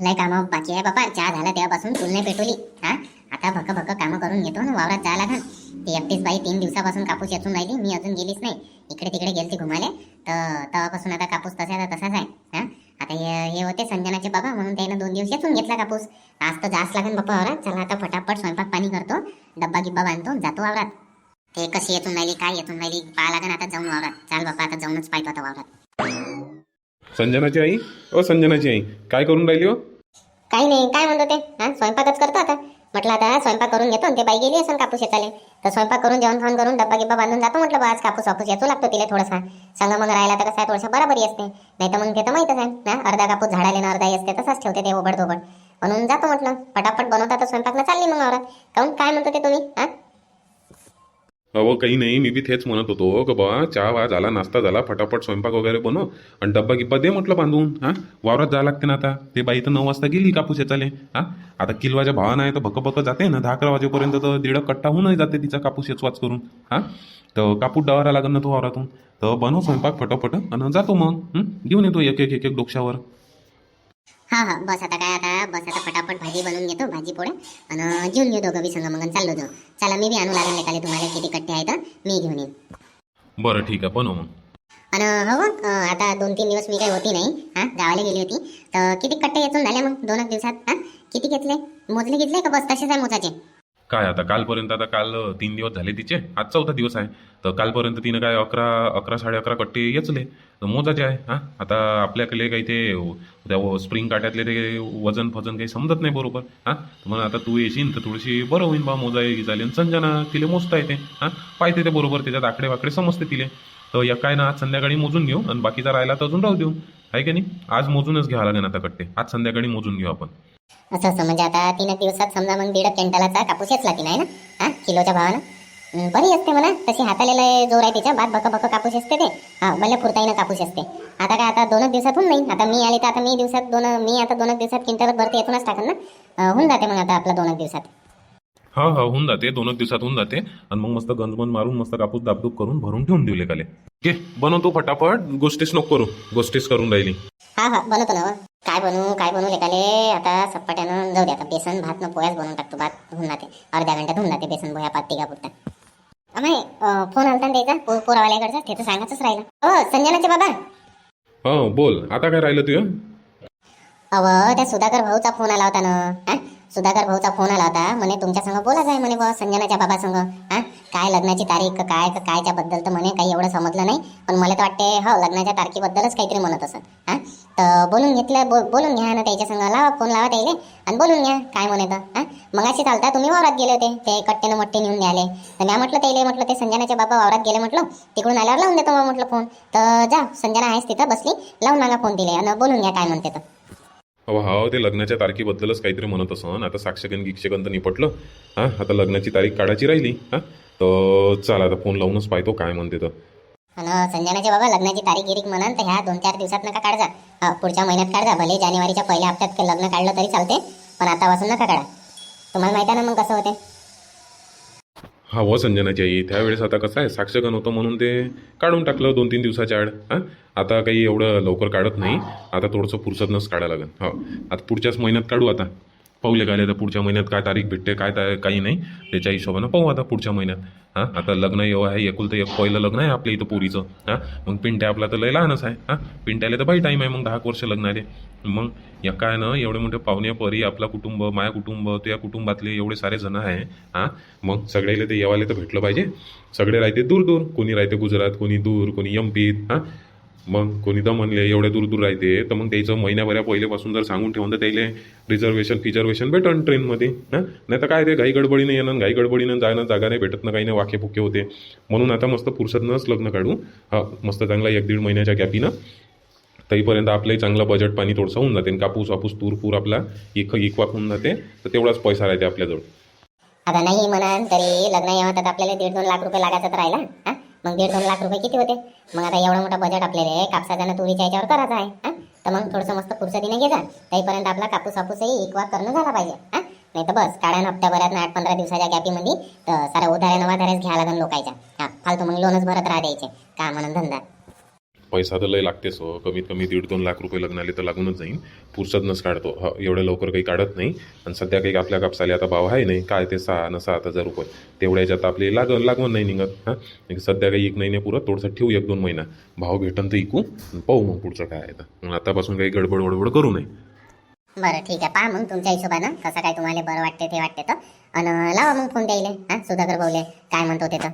लय कामं बाकी आहे बाबा चहा झाला तेव्हापासून चूल नाही पेटवली. हा? आता भक भक कामं करून घेतो ना वावरात जा लागन. ती एकटीच बाई तीन दिवसापासून कापूस येचून राहिली मी अजून गेलीच नाही. इकडे तिकडे गेलती घुमाले तर तेव्हापासून आता कापूस तसाचा तसाच आहे. हा? आता हे हे होते संजनाचे बाबा म्हणून त्यानं दोन दिवस येतून घेतला कापूस. आज तर जास्त लागेल बाप्पा वावरात. चला आता फटाफट स्वयंपाक पाणी करतो डब्बा गिब्बा बांधतो जातो वावरात. ते कशी येतून राहिली काय येतून राहिली पाहा लागेल आता जाऊन वावरात. चाल बाप्पा आता जाऊनच पाहिजे आता वावरात. संजनाची आई? ओ संजनाची आई. काय करून राहिली हो? काही नाही काय म्हणतो ते हा स्वयंपाकच करतो आता. म्हटलं आता स्वयंपाक करून घेतो आणि ते बाई गेली असं कापूस येताले. तर स्वयंपाक करून जेवण खाऊन करून डब्बा गिब्बा बांधून जातो म्हटलं बा आज कापूस वापूस येतो लागतो तिला थोडासा. संग मग राहिला तर कसं आहे थोडंसं बराबरी असते. नाही तर मग ते तर माहीतच आहे. ना अर्धा कापूस झाडाले ना अर्धा असते तसाच ठेवते ते ओबड धोबड म्हणून जातो म्हटलं. पटापट बनवता तर स्वयंपाक चालली मग औरत. काऊन काय म्हणतो ते तुम्ही? हा? अहो काही नाही मी बी तेच म्हणत होतो का बा चहा वा झाला नाश्ता झाला फटाफट स्वयंपाक वगैरे बनव आणि डब्बा गिब्बा दे म्हटलं बांधून हा? वावरात जावं लागते ना आता. ते बाई तर नऊ वाजता गेली कापूस येताले हा? आता किलवाच्या भावानं आहे तर भक भक जाते ना दहा अकरा वाजेपर्यंत तर दीड कट्टा होऊनही जाते तिचा कापूस येचवाच करून हा? तर कापूस डावारा लागेल ना तो वावरातून. तर बनव स्वयंपाक फटाफट आणि जातो मग घेऊन येतो एक एक एक एक डोक्यावर हा हा बस आता काय आता बस आता फटाफट भाजी बनवून घेतो भाजी पोळ्या. आणि जेवून घेऊ दोघं बी संग मग चाललो जाऊ. चला मी बी आणू लागेल लेकाले तुम्हाला किती कट्टे आहेत मी घेऊन येईन. बरं ठीक आहे. बनव मग. आणि हो अं, आता दोन तीन दिवस मी काही होती नाही हा? गावाला गेली होती. तर किती कट्टे येचून झाले मग दोन एक दिवसात हा? किती घेतले? मोजले घेतले का बस? तसेच आहे मोजाचे? काय आता कालपर्यंत आता काल तीन दिवस झाले तिचे. आज चौथा दिवस आहे. तर कालपर्यंत तिनं काय अकरा अकरा साडे अकरा कट्टे येचले. तर मोजाचे आहे हां? आता आपल्याकडे काही ते त्या व- स्प्रिंग काट्यातले ते वजन फजन काही समजत नाही बरोबर हां? म्हणून मग आता तू येशील तर थोडीशी बरं होईल बा मोजा झाली. आणि संजना तिले मोजता येते हां? पाहते ते बरोबर त्याच्यात आकडे वाकडे समजते तिले. तर या काय ना आज संध्याकाळी मोजून घेऊ आणि बाकीचा राहिला तर अजून राहू देऊ. आहे की नाही? आज मोजूनच घ्यावं लागेल आता कट्टे. आज संध्याकाळी मोजून घेऊ आपण. असं असं. म्हणजे आता तीन दिवसात समजा मग दीड क्विंटलाचा कापूस येचला की नाही ना? हा? किलोच्या भावानं? बरी असते म्हणा. तशी हातालेला जोर आहे तिच्या. बाद बक बक कापूस असते ते. हा भले फुरताईनं कापूस असते. आता काय आता दोनच दिवसात होऊन नाही. आता मी आली तर आता मी दिवसात दोन मी आता दोनच दिवसात क्विंटल भरते येथूनच टाकन ना. होऊन जाते मग आता आपला दोनच दिवसात. हा हा होऊन जाते. दोनच दिवसात होऊन जाते. आणि मग मस्त गंजबंद मारून मस्त कापूस दाबदूब करून भरून ठेवून देऊ लेकाले. घे बनवतो फटाफट. गोष्टीच नको करू. गोष्टीच करून राहिली. हा हा बनवतो ना. काय बनवू काय बनवू लेकाले? आता सप्पाट्यानं जाऊ दे आता. बेसन भात न पोळ्याच बनवून टाकतो. भात होऊन जाते. अर्ध्या घंट्यात होऊन जाते बेसन पोह्या पात तिघा पुरता. अमाय फोन आलता ना त्याचा पो पोरावाल्याकडचा ते तर सांगायचंच राहिलं. हो संजनाचे बाबा. हो बोल. आता काय राहिलं तुझं? अव त्या सुधाकर भाऊचा फोन आला होता ना. हा सुधाकर भाऊचा फोन आला होता. म्हणे तुमच्या संग बोलायचं आहे म्हणे बुवा संजनाच्या बाबा संग. हा काय लग्नाची तारीख का काय का कायच्या बद्दल तर म्हणे काही एवढं समजलं नाही. पण मला तर वाटते हो लग्नाच्या तारखेबद्दलच काहीतरी म्हणत असत. हा तर बोलून घेतलं बो, बोलून घ्या ना त्याच्या संग. लावा फोन लावा त्याले आणि बोलून घ्या काय म्हणे तर हा मग अशी चालता तुम्ही वावरात गेले होते. ते कट्टेनं मट्टे नेऊन द्याले तर मी म्हटलं त्याले म्हटलं ते संजनाच्या बाबा वावरात गेले म्हटलं. तिकडून आल्यावर लावून देतो मग म्हटलं फोन तर जा संजना आहेस तिथं बसली. लावून मागा फोन दिले आणि बोलून घ्या काय म्हणते तर. अहो हा ते लग्नाच्या तारखेबद्दलच काहीतरी म्हणत असं. आता साक्षगण गिक्षगण तर निपटलं. हां आता लग्नाची तारीख काढायची राहिली. हां तर चला आता फोन लावूनच पाहतो काय म्हणते तर. आणि संजनाचे बाबा लग्नाची तारीख गिरीक म्हणाल तर ह्या दोन चार दिवसात नका काढजा. पुढच्या महिन्यात काढजा भले जानेवारीच्या पहिल्या हप्त्यात लग्न काढलं तरी चालते पण आतापासून नका काढा. तुम्हाला माहिती आहे ना मग कसं होते हा हो व संजनाची आई त्यावेळेस आता कसं आहे साक्षगण होतं म्हणून ते काढून टाकलं दोन तीन दिवसाच्या आड हां? आता काही एवढं लवकर काढत नाही आता थोडंसं फुरसतनंच काढायला लागेल. हो आता पुढच्याच महिन्यात काढू आता. पाहूले काय तर पुढच्या महिन्यात काय तारीख भेटते काय ता- काही नाही त्याच्या हिशोबानं पाहू आता पुढच्या महिन्यात. हां? आता लग्न येऊ आहे एकुलतं एक पहिलं लग्न आहे आपल्या इथं पोरीचं. हां? मग पिंट्या आपला तर लय लहानच आहे. हां? पिंट्याला तर बाई टाईम आहे मग दहा वर्ष लग्न आले मग या काय ना एवढे मोठे पाहुणे परी आपला कुटुंब माया कुटुंब तुझ्या कुटुंबातले एवढे सारे जण आहे हां? मग सगळ्याला ते येवाले तर भेटलं पाहिजे. सगळे राहते दूर दूर कोणी राहते गुजरात कोणी दूर कोणी एमपीत हां? मग कोणी तर म्हणले एवढ्या दूर दूर राहते. तर मग त्याचं महिन्याभऱ्या पहिलेपासून जर सांगून ठेवून तर त्याला रिझर्वेशन फिजर्वेशन भेटन ट्रेनमध्ये हां? नाही तर काय ते घाई गडबडीनं येणं घाई गडबडीनं जाणं जागा नाही भेटत ना काही नाही वाके फुके होते. म्हणून आता मस्त फुरसतनंच लग्न काढू. हा मस्त चांगला एक दीड महिन्याच्या गॅपीनं तरीपर्यंत आपलंही चांगलं बजेट पाणी थोडंसं होऊन जाते कापूस वापूस तूर पूर आपला एक इकवाक होऊन जाते. तर तेवढाच पैसा राहते आपल्याजवळ. आता नाही म्हणाल तरी लग्न तर आपल्याला दीड दोन लाख रुपये लागायचं तर राहिला मग दीड दोन लाख रुपये किती होते? मग आता एवढं मोठं बजेट आपल्याला कापसाचा ना तुरीच्या याच्यावर करायचं आहे हा? तर मग थोडंसं मस्त पुरसदीने घे जा. तरीपर्यंत आपला कापूस हापूसही एक वार करणं झाला पाहिजे नाही तर बस काढा हप्त्याभरात आठ पंधरा दिवसाच्या गॅपीमध्ये तर सारा उधाऱ्या नवा घ्यायला घ्या लोकायच्या. लोकांच्या हा फालतू मग लोनच भरत राहा द्यायचे. का म्हणून धंदा. पैसा तर लय लागतेच हो. कमीत कमी दीड दोन लाख रुपये लग्नाले तर लागूनच जाईन. पुरसतनंच काढतो. हो एवढ्या लवकर काही काढत नाही. आणि सध्या काही आपल्या कापसाले आता भाव आहे नाही. काय ते सहा न सात हजार रुपये. तेवढ्याच्यात आपले लाग लागवण नाही निघत. हां? म्हणजे सध्या काही एक महिने पुरत थोडंसं ठेवू एक दोन महिना. भाव भेटन तर इकू पाहू मग पुढचं काय आहे तर. मग आतापासून काही गडबड वडबड करू नये. बरं ठीक आहे. पहा मग तुमच्या हिशोबानं कसं काय तुम्हाला बरं वाटते ते वाटते तर. आणि लावा मग फोन द्यायला. हां सुधाकर भाऊले. काय म्हणतो ते तर.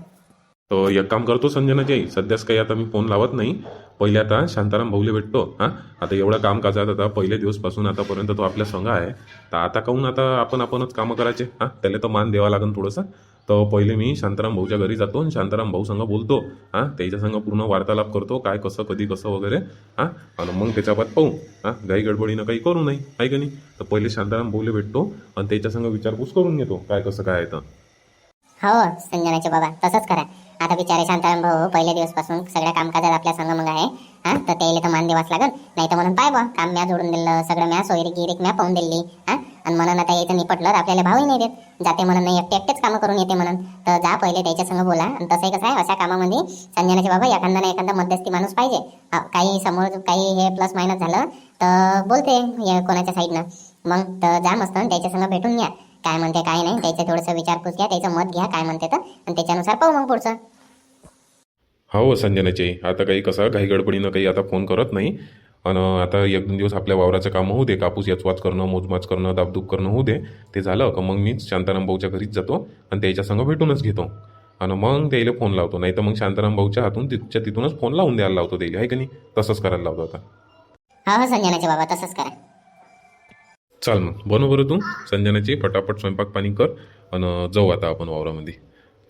तर एक काम करतो संजनाची आई सध्याच काही आता मी फोन लावत नाही. पहिले आता शांताराम भाऊले भेटतो हां? आता एवढं काम काजात आता पहिले दिवसपासून आतापर्यंत तो आपल्या संघ आहे. तर आता काहून आता आपण आपणच कामं करायचे हां? त्याला तर मान द्यावा लागेल थोडंसं. तर पहिले मी शांताराम भाऊच्या घरी जातो आणि शांताराम भाऊ संघ बोलतो हां? त्याच्या संघ पूर्ण वार्तालाप करतो काय कसं कधी कसं वगैरे हां? आणि मग त्याच्या बाद पाहू हां? घाई गडबडीनं काही करू नाही आहे का नाही? तर पहिले शांताराम भाऊले भेटतो आणि त्याच्या संघ विचारपूस करून घेतो काय कसं काय आहे तर. हो संजनाचे बाबा तसंच करा. आता बिचारे शांताराम भाऊ पहिल्या दिवसपासून सगळ्या कामकाजात आपल्या संग मग आहे. हा तर त्याला तर मान देवाच लागल. नाही तर म्हणून पाय बा काम म्या जोडून दिलं सगळं म्या सोयरी गिरीक म्या पाहून दिली हा? आणि म्हणून आता यायचं निपटलं तर आपल्याला भावही नाही देत. जाते म्हणून नाही एकटे एकटेच कामं करून येते म्हणून. तर जा पहिले त्याच्या संग बोला. आणि तसंही कसं आहे अशा कामामध्ये संजनाचे बाबा एखादा ना एखादा मध्यस्थी माणूस पाहिजे. काही समोर काही हे प्लस मायनस झालं तर बोलते कोणाच्या साईडनं मग तर जा मस्त त्याच्या संग भेटून घ्या काय म्हणते काय नाही. त्याचं थोडंसं विचारपूस घ्या त्याचं मत घ्या काय म्हणते तर. आणि त्याच्यानुसार पाहू मग पुढचं. हो संजनाची. आता काही कसं घाई गडबडीनं काही आता फोन करत नाही. आणि आता एक दोन दिवस आपल्या वावराचं काम होऊ दे. कापूस याचवाच करणं मोजमाच करणं दाबदूब करणं होऊ दे. ते झालं का मग मी शांताराम भाऊच्या घरीच जातो आणि त्याच्या संग भेटूनच घेतो. आणि मग त्याला फोन लावतो. नाही तर मग शांताराम भाऊच्या हातून तिथच्या तिथूनच फोन लावून द्यायला लावतो त्याला. आहे का नाही? तसंच करायला लावतो आता. हो हो संजनाचे बाबा तसंच करा. चाल मग. बनव बरं तू. संजनाची पटापट स्वयंपाक पाणी कर आणि जाऊ आता आपण वावरामध्ये.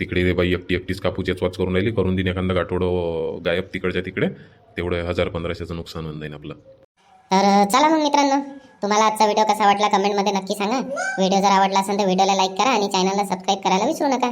तिकडे रे बाई एकटी एकटीच कापूस याचवाच करून राहिली. करून दिन एखादा गाठोडं गायब तिकडच्या तिकडे. तेवढं हजार पंधराशेचं नुकसान होऊन जाईल आपलं. तर चला मग मित्रांनो. तुम्हाला आजचा व्हिडिओ कसा वाटला कमेंटमध्ये नक्की सांगा. व्हिडिओ जर आवडला असेल तर व्हिडिओला लाईक करा आणि चॅनलला सबस्क्राईब करायला विसरू नका.